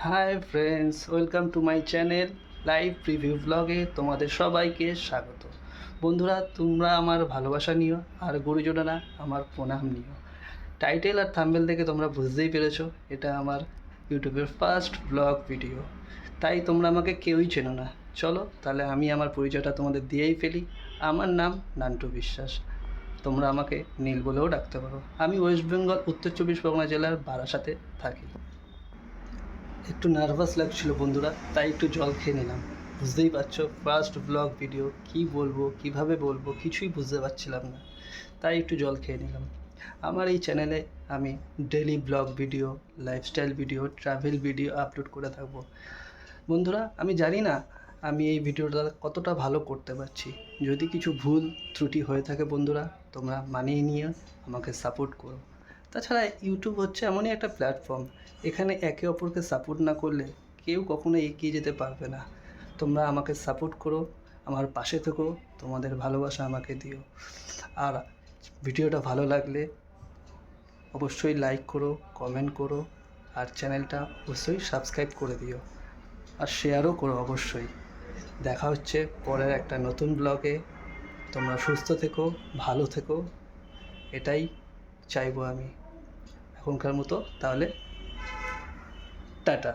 Hi friends welcome to my channel live preview ব্লগে তোমাদের সবাইকে স্বাগত। বন্ধুরা, তোমরা আমার ভালোবাসা নিও, আর গুরুজনেরা আমার প্রণাম নিও। টাইটেল আর থাম্বেল দেখে তোমরা বুঝতেই পেরেছ, এটা আমার ইউটিউবের ফার্স্ট ব্লগ ভিডিও তাই তোমরা আমাকে কেউই চেনো না। চলো, তাহলে আমি আমার পরিচয়টা তোমাদের দিয়েই ফেলি। আমার নাম নান্টু বিশ্বাস। তোমরা আমাকে নীল বলেও ডাকতে পারো। আমি ওয়েস্ট বেঙ্গল উত্তর চব্বিশ পরগনা জেলার বারাসাতে থাকি। একটু নার্ভাস লাগছিল বন্ধুরা, তাই একটু জল খেয়ে নিলাম। বুঝতেই পারছ ফার্স্ট ব্লগ ভিডিও কি বলব, কীভাবে বলব, কিছুই বুঝতে পারছিলাম না। তাই একটু জল খেয়ে নিলাম। আমার এই চ্যানেলে আমি daily vlog video lifestyle video travel video upload করে থাকব। বন্ধুরা, আমি জানি না আমি এই ভিডিওটা কতটা ভালো করতে পারছি। যদি কিছু ভুল ত্রুটি হয়ে থাকে বন্ধুরা, তোমরা মানিয়ে নিয়ে আমাকে সাপোর্ট করো। তাছাড়া ইউটিউব হচ্ছে এমনই একটা প্ল্যাটফর্ম এখানে একে অপরকে সাপোর্ট না করলে কেউ কখনো এগিয়ে যেতে পারবে না। তোমরা আমাকে সাপোর্ট করো, আমার পাশে থেকো, তোমাদের ভালোবাসা আমাকে দিও। আর ভিডিওটা ভালো লাগলে অবশ্যই লাইক করো কমেন্ট করো, আর চ্যানেলটা অবশ্যই সাবস্ক্রাইব করে দিও। আর শেয়ারও করো অবশ্যই। দেখা হচ্ছে পরের একটা নতুন ব্লগে তোমরা সুস্থ থেকো, ভালো থেকো, এটাই চাইব আমি। এখনকার মতো তাহলে টাটা।